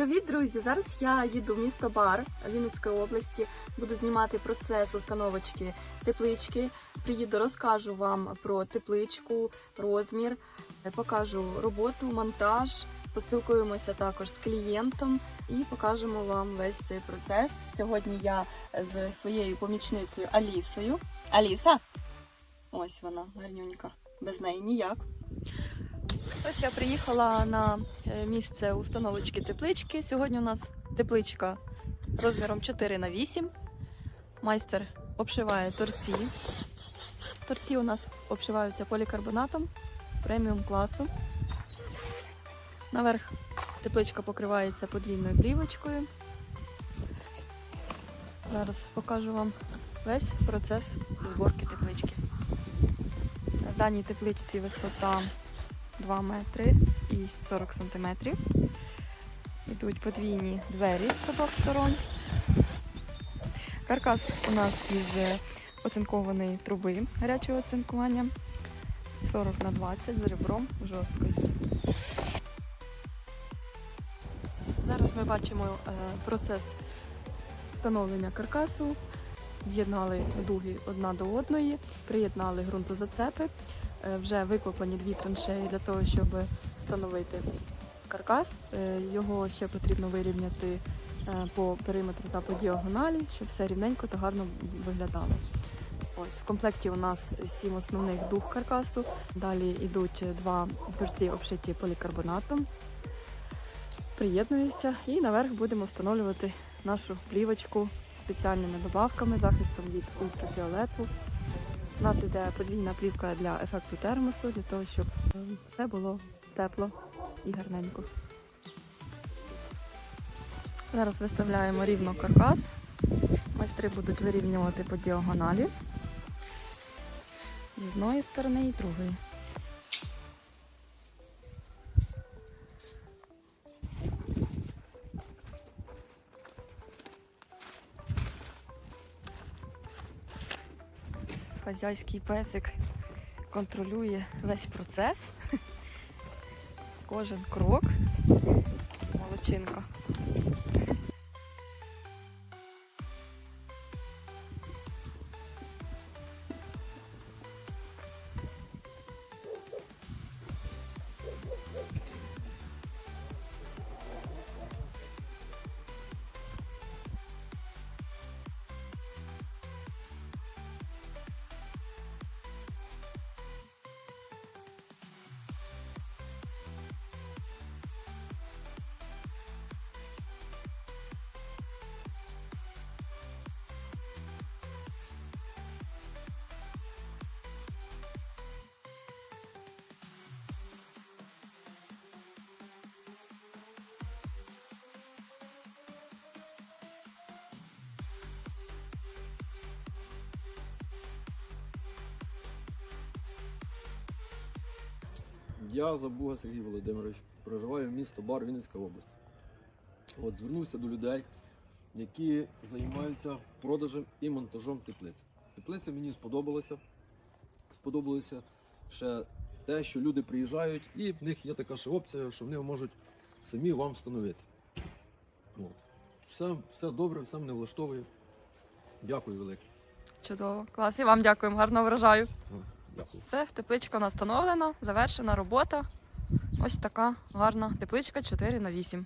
Привіт, друзі! Зараз я їду в місто Бар Вінницької області. Буду знімати процес установочки теплички. Приїду, розкажу вам про тепличку, розмір, покажу роботу, монтаж. Поспілкуємося також з клієнтом і покажемо вам весь цей процес. Сьогодні я з своєю помічницею Алісою. Аліса, ось вона, гарнюнька. Без неї ніяк. Ось я приїхала на е, місце установочки теплички. Сьогодні у нас тепличка розміром 4 на 8. Майстер обшиває торці. Торці у нас обшиваються полікарбонатом преміум класу. Наверх тепличка покривається подвійною плівочкою. Зараз покажу вам весь процес зборки теплички. В даній тепличці висота 2 метри і 40 сантиметрів. Йдуть подвійні двері з обох сторон. Каркас у нас із е, оцинкованої труби гарячого оцинкування 40 на 20 з ребром жорсткості. Зараз ми бачимо е, процес встановлення каркасу. З'єднали дуги одна до одної, приєднали ґрунтозацепи. Е, Вже викопані дві траншеї для того, щоб встановити каркас. Е, Його ще потрібно вирівняти е, по периметру та по діагоналі, щоб все рівненько та гарно виглядало. Ось в комплекті у нас сім основних дуг каркасу. Далі йдуть два торці обшиті полікарбонатом. Приєднуються і наверх будемо встановлювати нашу плівочку спеціальними добавками, захистом від ультрафіолету. У нас йде подвійна плівка для ефекту термосу, для того, щоб е, все було тепло і гарненько. Зараз виставляємо рівно каркас. Майстри будуть вирівнювати по діагоналі з одної сторони і другої. Хазяйський песик контролює весь процес, кожен крок. Молодчинка. Я Забуга Сергій Володимирович, проживаю в місто Бар, Вінницька область. От звернувся до людей, які займаються продажем і монтажом теплиць. Теплиця мені сподобалася. Сподобалося ще те, що люди приїжджають, і в них є така ще опція, що вони можуть самі вам встановити. От. Все, все добре, все мене влаштовує. Дякую велике. Чудово. Клас. І вам дякуємо, гарного врожаю. Все, тепличка у нас встановлена, завершена робота. Ось така гарна тепличка 4 на 8.